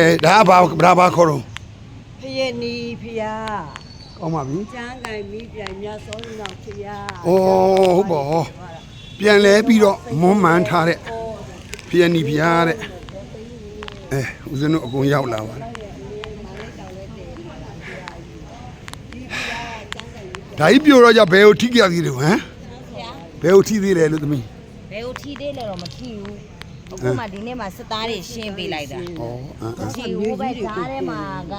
အဲဒါကဘာဘာဘာခေါ်တော့ဖယက်နီဖျားကောင်းပါပြီကျန်းကင်မိပြန်မြတ်သောနောက်ဖျားဩဟုတ်ပါဟောပြန်လဲပြီးတော့မွန်းမှန်ထားတဲ့ဖျက်နီဖျားတဲ့အဲဦးဇင်းတို့အကုန်ရောက်လာပါလားဒါကြီးပြိုတော့ကြဘယ်ကိုထိကြသေးတယ်ဟမ်ဘယ်ကိုထိသေးလဲလို့သမီးဘယ်ကိုထီးသေးလဲတော့မထီးဘူး အခုမှဒီနေ့မှစစ်သားတွေရှင်းပေးလိုက်တာဩအင်းထီးဟိုဘက်ဓားထဲမှာက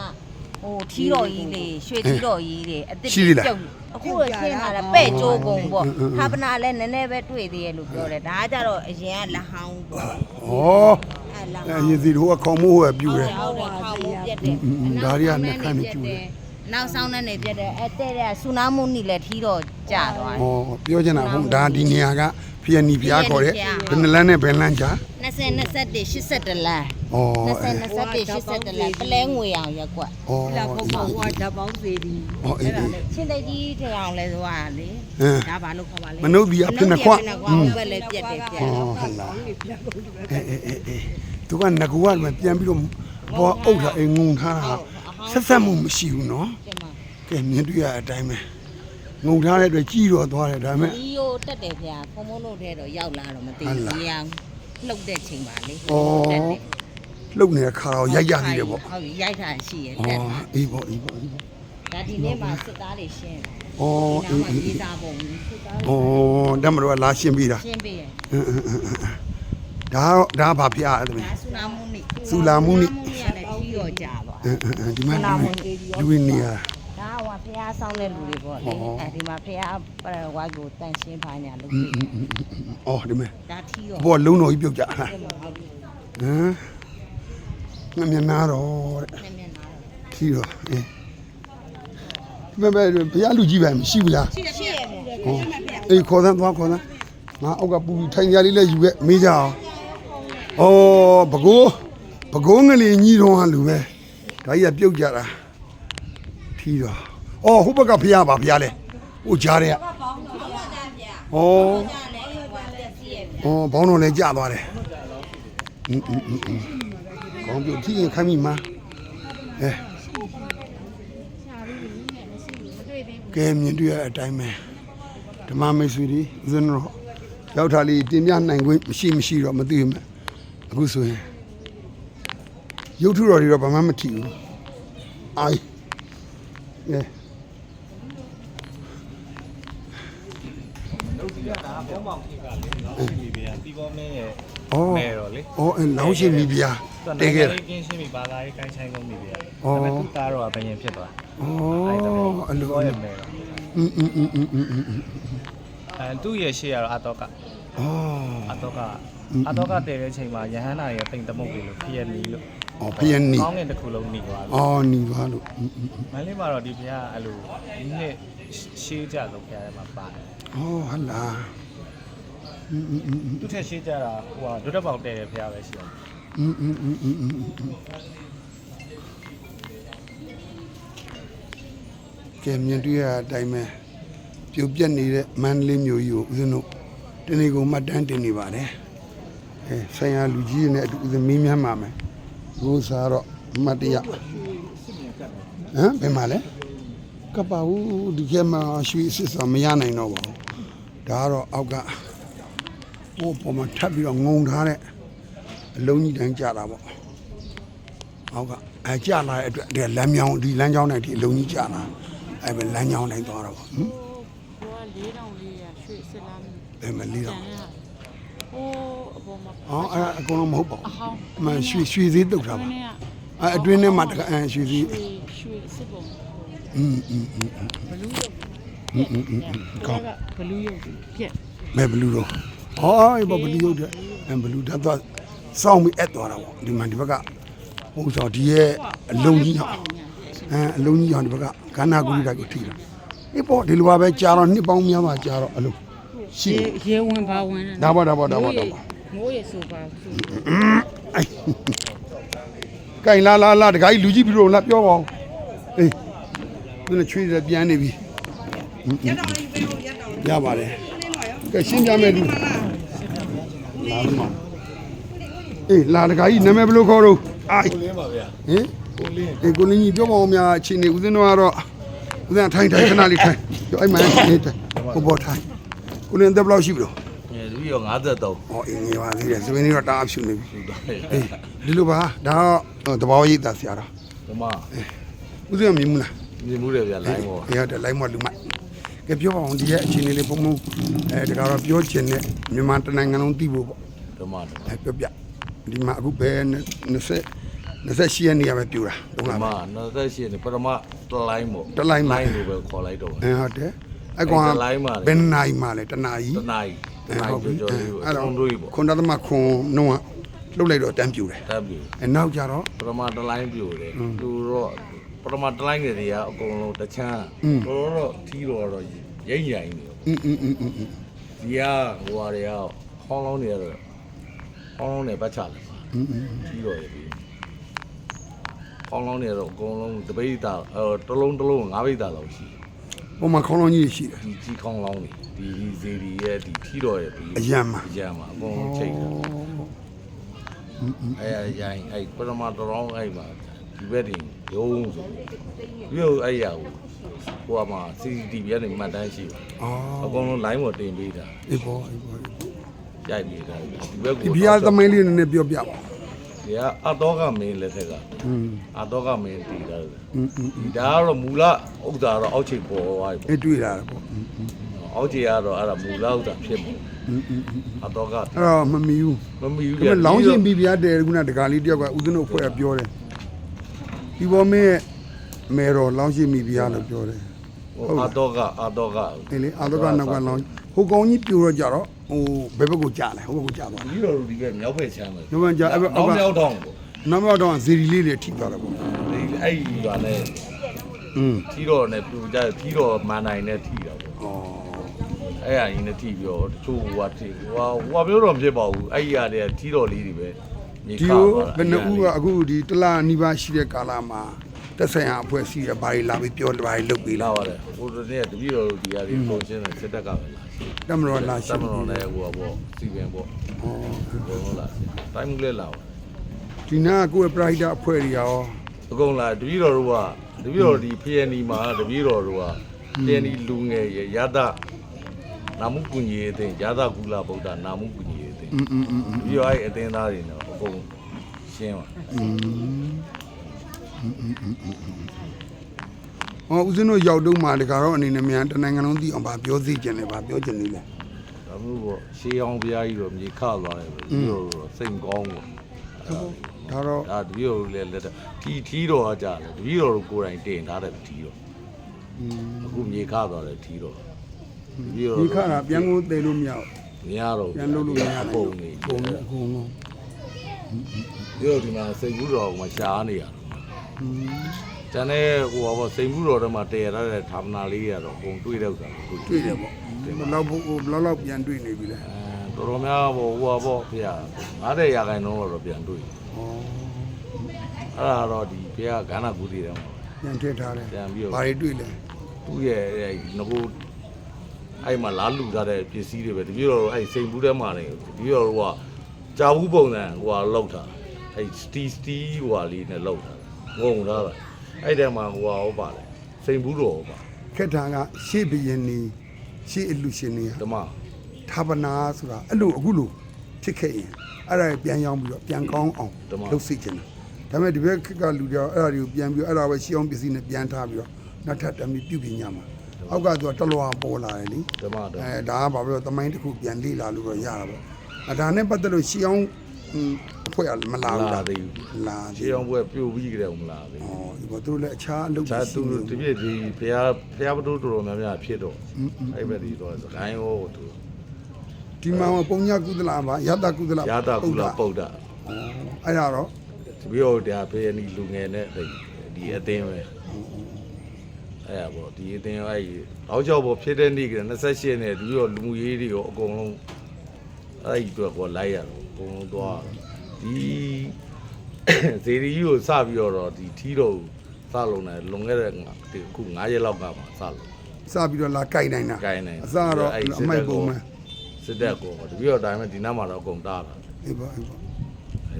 ဟိုထီးတော်ကြီးလေရွှေထီးတော်ကြီးတွေအစ်စ်ရှိသေးလားကျုပ်အခုတော့ရှင်းလာတယ်ပဲ့ကြိုးကုန်ပေါ့အင်းအင်းအင်းခါပနာလည်းနည်းနည်းပဲတွေ့သေးရဲ့လို့ပြောတယ်ဒါကကြတော့အရင်ကလက်ဟောင်းပေါ့ဩအဲလက်အဲဟောင်းရင်စီတို့ကခေါင်းမိုးဟဲ့ပြူတယ် ဟုတ်တယ်ခေါင်းမိုးပြက်တယ်အင်းအင်းဒါတွေကနှက်ခမ်းနေကျူတယ် နောက်ဆောင်နဲ့နေပြက်တယ်အဲတဲ့တဲ့ဆူနာမှုနီလည်းထီးတော်ကျသွားတယ် ဩပြောချင်တာဟုတ်ဒါဒီနေရာက ဖျက်နီဖျားခေါ်တဲ့ဖျားဘယ်နှလန်းနဲ့ဘယ်လန်းချာ20 21 81လမ်းဩ20 21 81လမ်းပလဲငွေအောင်ရက်ကွက်ဩလာဖို့ပေါ့ဟောဓာတ်ပေါင်းစီဒီဩအေးအေးချင်းတဲ့ကြီးထအောင်လဲသွားတာလေအင်းဒါဘာလို့ခေါ်ပါလဲမနှုတ်ဒီအဖြစ်နှစ်ခွမနှုတ်ဒီအဖြစ်နှစ်ခွဟိုဘက်လည်းပြက်တယ်ပြက်ဩဟုတ်လားအေးအေးအေးအေးသူကငကူကလည်းပြန်ပြီးတော့ဘောအုပ်တာအငုံထားတာဆက်ဆက်မှုမရှိဘူးနော်တယ်မှာကဲမြင်တွေ့ရတဲ့အတိုင်းပဲ ငုံထားတဲ့အတွက်ကြီးတော့သွားတယ်ဒါပေမဲ့ ဒီယိုတက်တယ်ဗျာဖုံဖုံလို့ထဲတော့ရောက်လာတော့မသိဟုတ်ဘူးလားဒီအောင်လှုပ်တဲ့ချိန်ပါလေဩလှုပ်နေတဲ့ခါတော့ရိုက်ရသေးတယ်ပေါ့ဟုတ်ပြီရိုက်တာရှိရဩတက်အေးပေါ့အေးပေါ့အေးပေါ့ဒါဒီနေ့မှစစ်သားတွေရှင်းဩဒီနားအေးမှာအေးရေးသားပုံစစ်သားဩတမတော်ကလာရှင်းပြီးတာရှင်းပေးရအင်းအင်းအင်းအင်းဒါတော့ဒါဘာဖျားအဲ့ဒါမဒါဆူနာမှုနိ ဆူလာမှုနိဆူနာမှုနိကလည်းကြီးတော့ကြာသွား အင်းအင်းအင်းဒီမှာဆူနာမှုနိလူဝင်နေရဒါ အားဆောင်တဲ့လူတွေပေါ့လေအော် အဲဒီမှာဖះပရဝိုက်ကိုတန်ရှင်းပါညာလုပ်ပြီးအော်ဒီမဲ့ဒါထီရောဘောလုံးတော်ကြီးပြုတ်ကြဟမ်ငါမျက်နာတော့တဲ့မျက်နာတော့ခီးတော့အင်းဒီမဲ့မဲ့ဘုရားလူကြီးပဲမရှိဘူးလားရှိတယ်ရှိတယ်ဟောအေးခေါ်သမ်းသွားခေါ်သမ်းငါအောက်ကပူပြီးထိုင်ကြလေးလည်းယူခဲ့မေးကြအောင်အော်ဘကိုးဘကိုးငလင်ကြီးတော်ဟာလူပဲဒါကြီးကပြုတ်ကြတာခီးတော့ ဩဟိုဘက်ကဘုရားပါဘုရားလဲဟိုကြားတဲ့ကဩ ဒါလည်းဟိုကလက်စီရ ။အော်ဘောင်းတော်လည်းကြာသွားတယ်။อืมอืมอืมอืมကောင်းပြီကြည့်ရင်ခိုင်းမိမှာ။အဲကဲမြင်တွေ့ရတဲ့အတိုင်းပဲဓမ္မမိတ်ဆွေတွေဦးဇင်းတော်ရောက်တာလေးတင်ပြနိုင်ခွင့်မရှိမရှိတော့မသိဘူးမဲ့အခုဆိုရင်ရုပ်ထုတော်တွေတော့ဘာမှမထီဘူး။အိုင်။အဲ ရဲ့ အော် မဲတော့လေ အော်အဲလောင်းရှိပြီဗျာ သူ တဲခဲ့တာ ကင်းရှင်းပြီဘာသာရေးကိုင်းချိုင်းကုန်ပြီဗျာ အော် ဒါပေမဲ့သူ့သားတော့ဘယင်ဖြစ်သွား ။အော်အလို ဘော အ ရ လို မဲတော့ อืมอืมอืมอืมอืมอืม အဲသူ့ရဲ့ရှေ့ကတော့အတော့က အော် အတော့ကအတော့ကတည်တဲ့ချိန်မှာယဟန္တာရဲ့တိမ်သမုတ်ပြီလို့ဖျက်နီလို့ အော်ဖျက်နီ ကောင်းငင်တစ်ခုလုံးနေသွားလို့ အော်နီပါလို့อืมอืม မန္တလေးမှာတော့ဒီဘုရားအဲ့လိုဒီနှစ်ရှေးကြလို့ဘုရားထဲမှာပါတယ် အော်ဟလာ อืมอืมอืม သူ့ထက်ရှေးကြတာဟိုဟာဒုတက်ပေါက်တည်တဲ့ဘုရားပဲရှိတယ် อืมอืมอืมอืมอืมကဲမြင်တွေ့ရတဲ့အတိုင်းပဲပြုတ်ပြက်နေတဲ့မန္တလေးမျိုးကြီးကိုဦးဇင်းတို့တနေ့ကုန်မှတ်တမ်းတင်နေပါတယ်အဲဆိုင်ရာလူကြီးတွေနဲ့အတူဦးဇင်းမင်းမြန်းပါမယ်ဘိုးစားတော့မတ်တရဟမ်ဘယ်မှာလဲကပ္ပဝဒီကမှာရွှေစစ်စောမရနိုင်တော့ပါဘူးဒါကတော့အောက်က ဟိုပေါ်မှာထပ်ပြီးတော့ငုံထားတဲ့အလုံးကြီးတန်းကြတာပေါ့အောက်ကအဲကြလာတဲ့အတွက်ဒီလမ်းမြောင်းဒီလမ်းကြောင်းနဲ့ဒီအလုံးကြီးကြလာအဲပဲလမ်းကြောင်းတိုင်းသွားတော့ပေါ့ဟင် ဟိုကလေးတောင်လေးရရွှေစစ်လားမသိ ဘယ်မှာလေးတော့ ဟိုအပေါ်မှာ အော်အဲ့ဒါအကုန်လုံးမဟုတ်ပါ အ ဘူး ဟောင်း အမှန်ရွှေရွှေသေးတုတ်တာပါ မင်းက အဲအတွင်းထဲမှာတကအဲရွှေသေး ရွှေရွှေစစ်ပုံ อืมอืมอืม ဘလူးရုပ် อืมอืมอืมကောင်း ဘလူးရုပ်ပြက် မဲဘလူးတော့ ဟောအေးဘဘလူးရုပ်တဲ့အဲဘလူးဓာတ်သွားစောင်းပြီးအပ်သွားတာပေါ့ဒီမှာဒီဘက်ကဟိုဆိုဒီရဲ့အလုံးကြီးအောင်အဲအလုံးကြီးအောင်ဒီဘက်ကကန္နာကူရီတိုက်ကိုထိတာအေးပေါ့ဒီလိုပါပဲကြာတော့နှစ်ပေါင်းများပါကြာတော့အလုံးရှိရေတယ်ရေဝင်ပါဝင်ဒါပါဒါပါဒါပါဒါပါမိုးရေဆိုပါဆိုအိုင်ကင်လာလာလာတခါကြီးလူကြီးပြီတော့လာပြောပါဦးအေးသူနဲ့ချွေးတယ်ပြန်နေပြီရတော့ရပါတယ်ကဲရှင်းပြမယ်လူလာလို့မ အေးလာတခါကြီးနာမည်ဘယ်လိုခေါ်တော့အိုင်ကိုလင်းပါဗျာဟင်ကိုလင်းအေးကိုလင်းကြီးပြောပါဦးများအချိန်နေဦးဇင်းတို့ကတော့ဦးဇင်းထိုင်ထိုင်ခဏလေးထိုင်ပြောအဲ့မှာနေထိုင်ဟိုပေါ်ထိုင်ကိုလင်းတက်ဘယ်လောက်ရှိပြီလို့ငယ်သူရော53ဟောအင်းငယ်ပါသေးတယ်စပင်းလေးတော့တားအဖြူနေပြီသူတော့အေးဒီလိုပါဒါတော့တဘာဝရိပ်သာဆရာတော်ဒီမှာဦးဇင်းကမြင်မလားမြင်မှုတယ်ဗျာလိုင်းပေါ်အေးဟုတ်တယ်လိုက်မလူမိုက်ကဲပြောပါအောင်ဒီရဲ့အချိန်လေးဘုံဘုံအဲဒါကတော့ပြောချင်တဲ့မြန်မာတနိုင်ငံလုံးသိဖို့ပေါ့ ဒီမှာ အဲပြောပြဒီမှာအခုဘယ်20 28ရက်နေရာပဲပြူတာတော့ ဒီ လား မှာ28နေပထမတလိုင်းပေါ့ တလိုင်းမှာ လိုင်းလိုပဲခေါ်လိုက်တော့ အဲဟုတ်တယ်အကောင် အဲ့တလိုင်းမှာလေ ဘယ်နိုင်မှာလဲတနာကြီး တနိုင်တနိုင် ဟုတ်ပြီ ကြော်ကြော်လေးပေါ့ အဲ့ ထုံတွေးပေါ့ ခွန်တသမခွန်နှုံးကလှုပ်လိုက်တော့တန်းပြူတယ် တပ်ပြီ အဲနောက်ကြတော့ ပထမတလိုင်းပြိုတယ်သူတော့ပထမတလိုင်းတွေတွေကအကုန်လုံးတချမ်း อืม တော့တော့ထီးတော့တော့ရိမ့်ရိုင်နေတယ် อืมอืมอืมอืม ဒီကဟိုဟာတွေကဟောင်းလုံးတွေကတော့ ။ဟောင်းလုံးနဲ့ပတ်ချလာပါ။အင်းအင်းကြီးတော်ရေပြီ။ဟောင်းလုံးနဲ့တော့အကုန်လုံးတပိတ်တာအဲတလုံးတလုံးငါးပိတ်တာလောက်ရှိတယ်။ဟိုမှာခေါင်းလုံးကြီးရှိတယ်။ဒီကြီးခေါင်းလုံးတွေဒီဇေဒီရဲ့ဒီကြီးတော်ရေပြီ။အရန်မှာအရန်မှာအကုန်လုံးချိန်တာ။အဲအရန်အဲပရမတော်အောင်အဲမှာဒီဘက်တင်ရုံးဆိုပြီးတော့အဲ့ရကိုဟိုမှာ CCTV ကနေမှတ်တမ်းရှိပါ။အော်အကုန်လုံး line ပေါ်တင်ပေးတာ။အေးပေါ့အေးပေါ့ ရိုက်နေတာဒီဘက် ဒီ ကို ဘီယာသမိုင်းလေးနည်းနည်းပြောပြပါ ဒီကအတော့ကမင်းလက်ထက်က อืม အတော့ကမင်းတည်တာ อืมอืม ဒီဒါကတော့မူလဥစ္စာတော့အောက်ချိန်ပေါ်သွားပြီ အေးတွေ့လာတယ်ပေါ့อืมอืม အောက်ချိန်ကတော့အဲ့ဒါမူလဥစ္စာဖြစ်မှာ อืมอืม အတော့က အဲ့တော့မမီဘူး မမီဘူး ဒါပေမဲ့လောင်းရှင်ဘီဘီယာတဲ့ခုနတကာလေးတယောက်ကဦးဇင်းတို့ဖွဲ့ကပြောတယ်ဒီပေါ်မဲ့မေတော်လောင်းရှင်ဘီဘီယာလို့ပြောတယ် အတော့ကအတော့က အေးလေအာတော့ကနောက်ကလောင်းဟိုကောင်ကြီးပြိုတော့ကြတော့ ဟိုဘယ်ဘက်ကိုကြာလဲဟိုဘက်ကိုကြာသွားဒီလိုဒီကမြောက်ဖက်ချမ်းတယ်မြောက်ဖက်ချမ်းအဲ့ဘက်အောအောက်ကက်မြောက်တော့ပေါ့နောက်မြောက်တော့ဇီရီလေးတွေထိသွားတယ်ပေါ့ဒီအဲ့ဒီကလည်းอืมထီတော်နဲ့ပြူကြထီတော်မန်နိုင်နဲ့ထီတာပေါ့ဩအဲ့အရင်နဲ့ထီပြီးတော့တချို့ဟိုကထီဟိုဟိုပြောတော့မဖြစ်ပါဘူးအဲ့ဒီကလည်းထီတော်လေးတွေပဲမြေဒီခါလိုသွားတာဘယ်နှဦးကအခုဒီတလားနီးပါးရှိတဲ့ကာလမှာတက်ဆိုင်ရာအဖွဲ့အစည်းရဘာတွေလာပြီးပြောဘာတွေလုပ်ပြီးလာ လာပါတယ်ဟိုတနေ့တပည့်တော်တို့ဒီဟာတွေပုံရှင်းတယ်စစ်တပ်ကပဲလာရှင်း တမတော်လာ တ ရှိ မတော်နဲ့ဟိုကပေါ့စီပင်ပေါ့ ဩ ဘုံလာရှင်းတိုင်းမှုလဲလာပါ ဒီနာကိုယ့်ရဲ့ pride အဖွဲ့တွေရော အကုန်လာတပည့်တော်တို့ကတပည့်တော်ဒီဖီယန်နီမှာတပည့်တော်တို့ကဖီယန်နီလူငယ်ရရတနာမှုကုညီအသင်းရတကုလဗုဒ္ဓနာမှုကုညီအသင်း อืมอืมอืม ပြီးတော့အဲ့အသင်းသားတွေတော့အကုန်ရှင်းပါ อืม ဟောဦးဇင်းတို့ရောက်တော့မှတကတော့အနေနဲ့မြန်တနိုင်ငံလုံးသိအောင်ဗာပြောသိကြတယ်ဗာပြောချင်နေလဲဒါမျိုးပေါ့ရှေးအောင်ဘုရားကြီးတော့မြေခသွားတယ်ပဲပြီးတော့တော့စိတ်ကောင်းပေါ့ဒါတော့ဒါတပည့်တော်တို့လည်းလက်ထထီထီတော်ကကြတယ်တပည့်တော်တို့ကိုယ်တိုင်တင်ထားတယ်ထီတော်အခုမြေခသွားတယ်ထီတော်တပည့်တော်ဒီခါကပြန်ကိုတည်လို့မရဘူးမရတော့ပြန်လုပ်လို့မရပုံဘူးနေပုံအကုန်လုံးပြီးတော့ဒီမှာစိတ်ကူးတော်ကရှားနေရတော့ ကျန်တဲ့ဟိုဘောစိတ်ကူးတော်ထဲမှာတည်ရတဲ့ဌာနလေးတွေကတော့အကုန်တွေ့တော့တာကိုတွေ့တယ်ပေါ့ဘယ်လောက်ဘဘယ်လောက်လောက်ပြန်တွေ့နေပြီလဲအဲတော်တော်များပေါ့ဟိုဘောဖေရ90ရာခိုင်နှုန်းတော့ပြန်တွေ့ဩအဲ့ဒါတော့ဒီဖေရကန္နာကူတီတယ်မှာပြန်ထည့်ထားတယ်ပြန်ပြီးတော့ဘာတွေတွေ့လဲသူ့ရဲ့အဲ့ငကိုအဲ့မှာလာလူထားတဲ့ပစ္စည်းတွေပဲတပြည့်တော့အဲ့စိန်ဘူးထဲမှာနေတပြည့်တော့ဟိုကကြာဘူးပုံစံဟိုကလောက်တာအဲ့စတီစတီဟိုကလေးနဲ့လောက်တာငုံထားတာ အဲ့တဲမှာဟိုကဟောပါတယ်စိန်ဘူးတော်ဟောပါခက်တာကရှေ့ဘရင်နေရှေ့အလူရှင်နေဓမ္မထာပနာဆိုတာအဲ့လိုအခုလိုဖြစ်ခဲ့ရင်အဲ့ဒါပြန်ရောင်းပြီးတော့ပြန်ကောင်းအောင်လုပ်စိတ်ချင်တယ်ဒါပေမဲ့ဒီဘက်ခက်ကလူတွေအဲ့ဒါတွေကိုပြန်ပြီးအဲ့ဒါပဲရှေ့အောင်ပစ္စည်းနဲ့ပြန်ထားပြီးတော့နောက်ထပ်တမ်းပြီးပြုပြင်ညမှာအောက်ကသူကတလွာပေါ်လာတယ်လीဓမ္မဓမ္မအဲဒါကဘာဖြစ်လို့တမိုင်းတစ်ခုပြန်လေ့လာလို့တော့ရတာပေါ့အဲဒါနဲ့ပတ်သက်လို့ရှေ့အောင် အဖွဲ့မလာဘူးလာလားသေးဘူးလာရှေးအောင်ပွဲပြိုပြီးကြတယ်မလားသေးဩဒီဘောသူတို့လည်းအခြားအလုပ်ဒါတွေသူရှိနေတပြည့်ဒီဖះဖះဘတို့တော်တော်များများဖြစ်တော့အဲ့ဘက်ဒီတော့ဂိုင်းဟောသူဒီမှာပုံညကုသလပါယတကုသလရာတာကုလပုဒ္ဒဩအဲ့ဒါတော့တပြီးတော့ဒါဖေးနီလူငယ်နဲ့ဒီအသင်းပဲအဲ့ဒါပေါ့ဒီအသင်းအဲ့တော့ကြောက်ပေါ့ဖြစ်တဲ့နေ့က28နဲ့ဒီတော့လူမှုရေးတွေရောအကုန်လုံးအဲ့ဒီအတွက်ကောလိုက်ရတော့အ ကုန်လုံးသွားဒီဇေဒီကြီးကိုစပြီးတော့ဒီထီးတော်စလုံးတယ်လွန်ခဲ့တဲ့ဒီခု9ရက်လောက်ကမှစလို့စပြီးတော့လာကြိုက်နိုင်တာကိုင်းနေအစတော့အမိုက်ပုံမှန်စစ်တပ်ကောတပြီးတော့ဒါပေမဲ့ဒီနားမှာတော့အကုန်တားတာအေးပါအေးပါ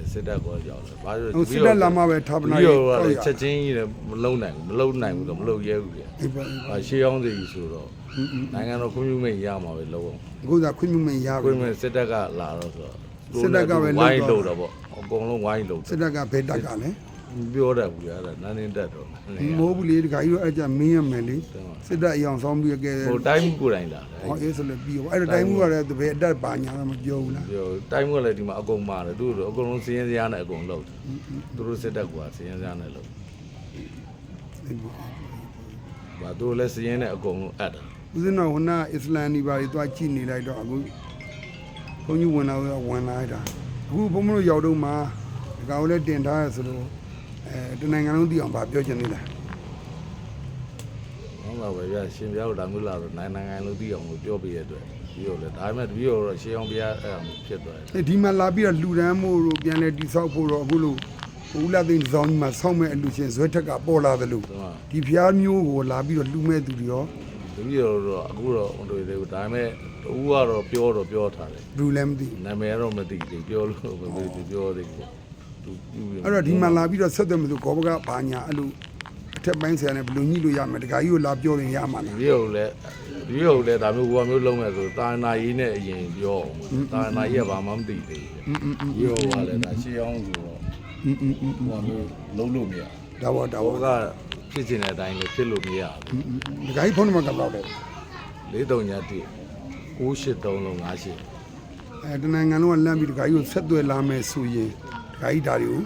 စစစ်တပ်ကောရောက်တယ်ဘာလို့ဟိုစစ်တပ်လာမှပဲဌာပနာပြီးရေးတော့ကောက်ရချက်ချင်းကြီးလည်းမလုံနိုင်ဘူးမလုံနိုင်ဘူးတော့မလုံရဲဘူးဗျာအေးပါအေးပါဟာရှေးအောင်စီဆိုတော့နိုင်ငံတော်ကွန်မြူမိတ်ရမှာပဲလုံးအောင်အခုသာခွင့်ပြုမရကွဘူးန်မြူစစ်တပ်ကလာတော့ဆိုတော့ စစ်တပ်ကပဲလုပ်ဝိုင်းတော့လို့တော့ပေါ့အကုန်လုံးဝိုင်းလို့စစ်တပ်ကဘယ်တက်ကလဲပြောတတ်ဘူးအဲ့ဒါနန်းနေတတ်တော့မဟုတ်ဘူးလေဒီခါကြီးတော့အဲ့ကြမင်းရမယ်လေစစ်တပ်အယောင်ဆောင်ပြီးခဲ့တယ်ဟိုတိုင်းမှုကိုယ်တိုင်လာတယ်ဟောအေးဆိုလည်းပြီးတော့အဲ့ဒါတိုင်းမှုကလည်းတပည့်အတက်ပါညာတော့မပြောဘူးလားပြောတိုင်းမှုကလည်းဒီမှာအကုန်မာတယ်သူတို့အကုန်လုံးစည်ရင်စရာနဲ့အကုန်လုံးသူတို့စစ်တပ်ကစည်ရင်စရာနဲ့လုံးအေးပါဘာသူတို့လည်းစည်ရင်နဲ့အကုန်လုံးအပ်တယ်ဦးဇင်းတော်ဟိုနာအစ္စလမ်ဒီပါတွေသွားကြည့်နေလိုက်တော့အခု ဘုန်းကြီးဝင်လာတော့ဝင်လာတာအခုဘုန်းမလို့ရောက်တော့မှဒီကောင်လည်းတင်ထားရဆိုတော့အဲတနိုင်ငံလုံးသိအောင်ဗာပြောချင်နေလားဟုတ်ပါပဲဗျာရှင်ပြားတို့ဒါမျိုးလာတော့နိုင်နိုင်ငံလုံးသိအောင်လို့ပြောပြရတဲ့ပြီးတော့လေဒါပေမဲ့တပည့်တော်တော့ရှေးအောင်ပြားအဲ့ဒါမျိုးဖြစ်သွားတယ်အဲဒီမှာလာပြီးတော့လူရန်မို့လို့ပြန်လဲတိဆောက်ဖို့တော့အခုလို့ဦးလာသိန်းဆောင်ကြီးမှာဆောက်မဲ့အလူရှင်ဇွဲထက်ကပေါ်လာတယ်လို့ဒီမှာဒီဖျားမျိုးကိုလာပြီးတော့လူမဲ့သူတွေရောတပည့်တော်တော့အခုတော့ဟိုတွေသေးဘူးဒါပေမဲ့ တူကတော့ပြောတော့ပြောထားတယ်ဘူးလည်းမသိဘူးနာမည်ကတော့မသိသေးပြောလို့မသိသေးပြောသေးတယ်သူအဲ့တော့ဒီမှာလာပြီးတော့ဆက်တယ်မလို့ကောဘကဘာညာအဲ့လိုအထက်ပိုင်းဆရာနဲ့ဘယ်လိုညှိလို့ရမလဲဒကာကြီးကိုလာပြောရင်ရမှာလား ဒီရုပ်လည်းဒီရုပ်လည်းဒါမျိုးဟိုမျိုးလုံးမဲ့ဆိုတာနာကြီးနဲ့အရင်ပြောအောင်တာနာကြီးကဘာမှမသိသေးဘူးဒီရုပ်ကလည်းဒါရှေးအောင်ဆိုတော့อืมอืมဟိုမျိုးလုံးလို့မရဒါဘောဒါဘောဘောကဖြစ်ချင်တဲ့အတိုင်းလည်းဖြစ်လို့မရဘူးဒကာကြီးဖုန်းနံပါတ်ကဘယ်လောက်လဲ439 683လုံး58အဲတနိုင်ငံလုံးကလမ်းပြီးဒကာကြီးကိုဆက်သွယ်လာမယ်ဆိုရင်ဒကာကြီးဒါတွေကို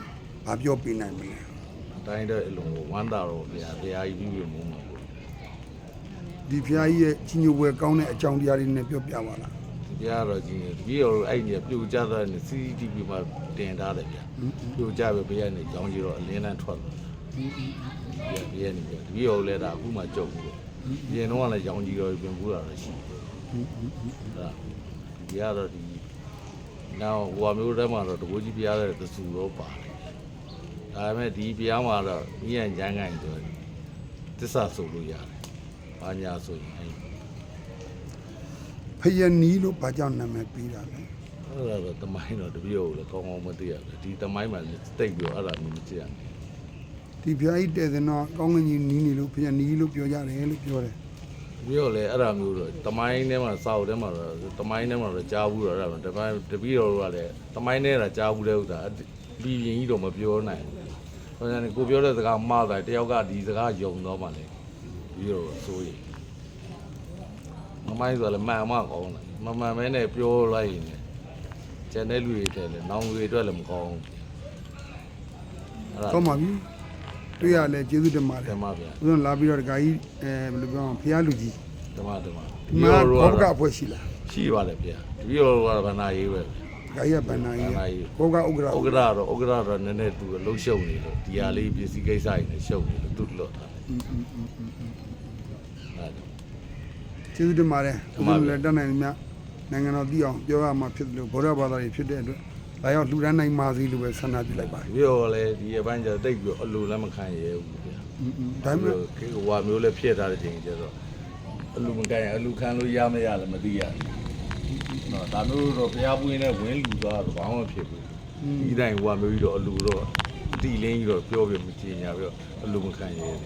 မပြောပြနိုင်ဘူး။တိုင်းတော့အလုံးကိုဝမ်းသာတော့ဗျာတရားကြီးပြီးပြီမုန်းမှာပေါ့။ဒီဖျားကြီးရဲ့ကြီးညိုပွဲကောင်းတဲ့အကြောင်းတရားတွေနဲ့ပြောပြပါလား။ဒီကတော့ကြီးနေပြီးတော့အဲ့ဒီပြိုကျသွားတဲ့ CCTV မှာတင်ထားတယ်ဗျာ။ပြိုကျပဲဘေးကနေကြောင်းကြီးတော့အလင်းလန်းထွက်သွား။ဒီဘေးကနေပြီးတော့လည်းဒါအခုမှကြောက်ဘူး။ရင်တော့လည်းရောင်ကြီးတော့ပြင်ဘူးတာရှိတယ် ဒါဘုရားတော့ဒီနောက်ဟိုအမျိုးတည်းမှာတော့တကူကြီးဘုရားတဲ့သဆူတော့ပါတယ်ဒါပေမဲ့ဒီဘုရားမှာတော့မြင့်ရန်ကိုင်းဆိုတစ္ဆာဆိုလို့ရတယ်ဘာညာဆိုရင်အဲ့ဖယနီလို့ဘာကြောင့်နာမည်ပေးတာလဲအဲ့ဒါတော့တမိုင်းတော့တပည့်ကိုလည်းကောင်းကောင်းမသိရဘူးဒီတမိုင်းမှာတိတ်ပြီးတော့အဲ့ဒါမျိုးမကြည့်ရဘူးဒီဖျားကြီးတဲ့တဲ့တော့ကောင်းကင်ကြီးနီးနေလို့ဖယနီလို့ပြောကြတယ်လို့ပြောတယ်တ ပည့်ကိုလည်းအဲ့ဒါမျိုးတော့တမိုင်းထဲမှာစာအုပ်ထဲမှာတော့တမိုင်းထဲမှာတော့ကြားဘူးတော့အဲ့ဒါတမိုင်းတပည့်တော်ကလည်းတမိုင်းထဲကကြားဘူးတဲ့ဥစ္စာပြီးရင်ကြီးတော့မပြောနိုင်ဘူးဟိုကကိုပြောတဲ့စကားမှားတယ်တယောက်ကဒီစကားယုံတော့မှလည်းပြီးတော့စိုးရိမ်မမိုင်းဆိုလည်းမှန်မှကောင်းတယ်မမှန်မဲနဲ့ပြောလိုက်ရင်ကျန်တဲ့လူတွေတဲ့လည်းနောင်တွေအတွက်လည်းမကောင်းဘူးအဲ့ဒါကောင်းပါပြီ တွေ့ရလဲကျေးဇူးတင်ပါတယ်ဓမ္မဗျာဦးဇင်းလာပြီးတော့ဒကာကြီးအဲဘယ်လိုပြောအောင်ဖျားလူကြီးဓမ္မဓမ္မဒီမှာကောဘကအဖွဲ့ရှိလားရှိပါတယ်ဗျာတပည့်တော်ကဗန္နာရေးပဲဒကာကြီးကဗန္နာကြီးဗန္နာကြီးကောဘကဥက္ကရာဥက္ကရာတော့ဥက္ကရာတော့နည်းနည်းသူလှုပ်ရှုပ်နေလို့ဒီဟာလေးပစ္စည်းကိစ္စတွေနဲ့ရှုပ်နေလို့သူလွတ်တာဟုတ်ကျေးဇူးတင်ပါတယ်ဓဦးမ္မဇင်းဗျာလည်းတတ်နိုင်မြနိုင်ငံတော်သိအောင်ပြောရမှာဖြစ်တယ်လို့ဗုဒ္ဓဘာသာတွေဖြစ်တဲ့အတွက် ဒါရောက်လှူဒန်းနိုင်ပါစေလို့ပဲဆန္ဒပြုလိုက်ပါတယ်တပည့်တော်လည်းဒီအပိုင်းကျတိတ်ပြီးအလိုလည်းမခံရဘူးဗျာဒါပေမဲ့ခေဟွာမျိုးလည်းဖြစ်ထားတဲ့ချိန်ကျတော့အလူမကန်ရအလူခံလို့ရမရလည်းမသိရဘူးနော်ဒါမျိုးတော့ဘုရားပွင့်နဲ့ဝင်းလူသွားတော့ဘာမှမဖြစ်ဘူးဒီတိုင်းဟွာမျိုးကြီးတော့အလူတော့တီလင်းကြီးတော့ပြောပြမချင်ညာပြီးတော့အလူမခံရဘူး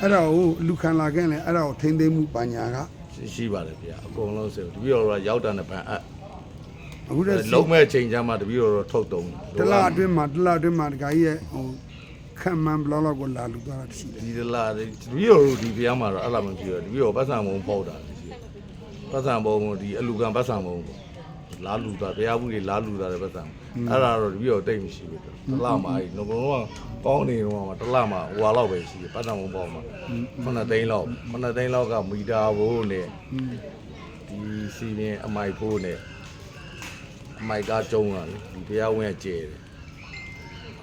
အဲ့ဒါကိုလူခံလာခဲ့ရင်အဲ့ဒါကိုထိမ့်သိမ်းမှုပညာကရှိရှိပါတယ်ဗျာအကုန်လုံးဆိုတပည့်တော်ကရောက်တာနဲ့ဗန်အပ် အခုတည်းလုံးမဲ့ချိန်ချမ်းမှာတပည့်တော်တော့ထုတ်တုံးတလားအတွင်းမှာတလားအတွင်းမှာဒကာကြီးရဲ့ဟိုခံမှန်ဘလောက်လောက်ကိုလာလူသွားတာရှိတယ်ဒီတလားတပည့်တော်တို့ဒီဘုရားမှာတော့အဲ့လိုမဖြစ်တော့တပည့်တော်ပတ်စံမုံပေါက်တာရှိတယ်ပတ်စံမုံဒီအလူကံပတ်စံမုံပေါ့လာလူတာဘုရားဘူးတွေလာလူတာတဲ့ပတ်စံအဲ့ဒါတော့တပည့်တော်တိတ်မရှိဘူးတလားမှာအဲ့ငုံတော့ကောင်းနေတော့မှာတလားမှာဟွာလောက်ပဲရှိတယ်ပတ်စံမုံပေါက်မှာခုနှစ်သိန်းလောက်ခုနှစ်သိန်းလောက်ကမီတာဘိုးနဲ့ဒီစီရင်အမိုက်ဘိုးနဲ့ အမိုက်ကားကျုံးလာလေဒီဘုရားဝင်ကကျဲတယ်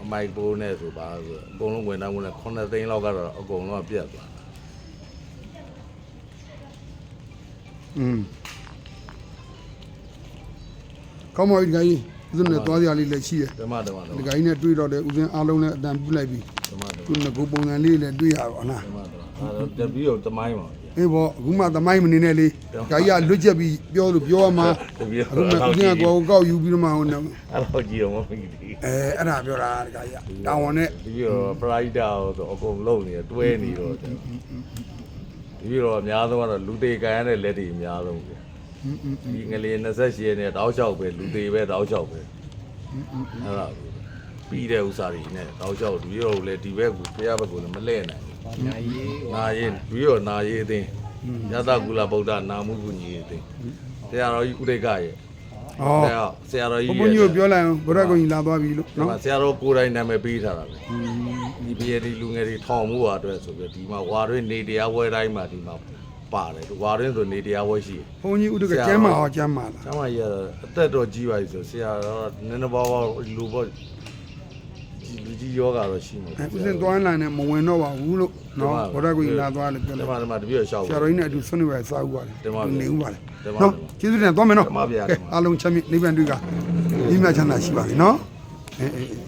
အမိုက်ဘိုးနဲ့ဆိုပါဆိုအကုန်လုံးဝင်တော့ဝင်လဲ9သိန်းလောက်ကတော့အကုန်လုံးကပြတ်သွားတာอืมကောင်းပါပြီဒကာကြီးဦးဇင်းနဲ့သွားစရာလေးလည်းရှိတယ်ဓမ္မဓမ္မဓမ္မဒကာကြီးနဲ့တွေ့တော့တယ်ဦးဇင်းအားလုံးနဲ့အတန်ပြုလိုက်ပြီဓမ္မဓမ္မသူငကိုပုံစံလေးလည်းတွေ့ရပါလားဓမ္မဓမ္မအဲတော့တပီးတော့တမိုင်းပါဗျာ အေးပေါ့အခုမှသမိုင်းမနေနဲ့လေဒါကြီးကလွတ်ချက်ပြီးပြောလို့ပြောရမှာတပည့်အခုမှတော့ဦးဇင်းကကိုယ်ကောက်ယူပြီးတော့မှဟိုနော်အဲ့တော့ကြည့်တော့မမိသေးအဲအဲ့ဒါပြောတာဒါကြီးကတာဝန်နဲ့တပည့်တော့ပရိုက်တာဆိုအကုန်လုံးနေတွဲနေတော့တပည့်တော့အများဆုံးကတော့လူသေးကန်ရတဲ့လက်တွေအများဆုံးပဲဒီငလေး28ရက်နဲ့တောက်လျှောက်ပဲလူသေးပဲတောက်လျှောက်ပဲအဲ့ဒါပြီးတဲ့ဥစ္စာတွေနဲ့တောက်လျှောက်တပည့်တော့လည်းဒီဘက်ကဖျားဘက်ကလည်းမလဲနိုင် ဘူးညာရေးနာရေးပြီးတော့နာရေးအသင်းယသကုလဗုဒ္ဓနာမှုကုညီအသင်းဆရာတော်ကြီးဥဒိတ်ကရဲ့ဟောဆရာဆရာတော်ကြီးဘုန်းကြီးကိုပြောလိုက်အောင်ဘုရားကိုကြီးလာသွားပြီလို့နော်နော်ဆရာတော်ကိုယ်တိုင်နာမည်ပေးထားတာပဲဒီပြည်ဒီလူငယ်တွေထောင်မှုဟာအတွက်ဆိုပြီးဒီမှာဝါတွင်းနေတရားဝဲတိုင်းမှာဒီမှာပါတယ်ဝါတွင်းဆိုနေတရားဝဲရှိတယ်ဘုန်းကြီးဥဒကကျမ်းမာအောင်ကျမ်းမာလားကျမ်းမကြီးကအသက်တော်ကြီးပါပြီဆိုဆရာတော်နည်းနည်းပါးပါးလူပေါ့လူ ကြီးယောဂါတော့ရှိမှာအဲဦးစင်သွားလာနေမဝင်တော့ပါဘူးလို့နော်ဘုရားကိုကြီးလာသွားလို့ပြောဒီလိုက်မှာဒီမှာတပြည့်ရှောက် ဆရာတော်ကြီးနဲ့အတူဆွနေပဲစားဦးပါလေတင်ပါဗျာနေဦးပါလေတင်ပါနော်ဗျာကျေးဇူးတင်သွားမယ်နော်တင်ပါဗျာ ကဲအားလုံးချမ်းမြေ့နိဗ္ဗာန်တွေ့ကဒီမြတ်ချမ်းသာရှိပါစေနော်အေးအေးအေး